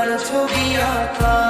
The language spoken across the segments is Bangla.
তোমার ছবি আঁকা।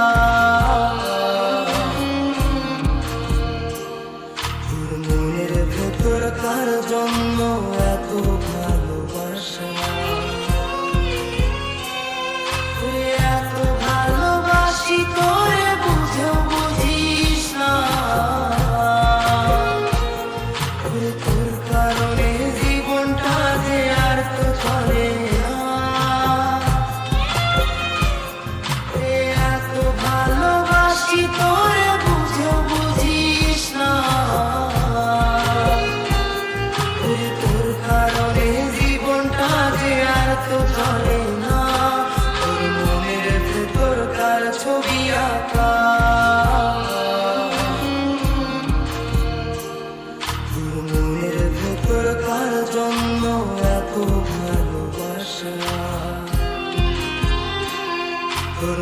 ভালোবাসা। তোর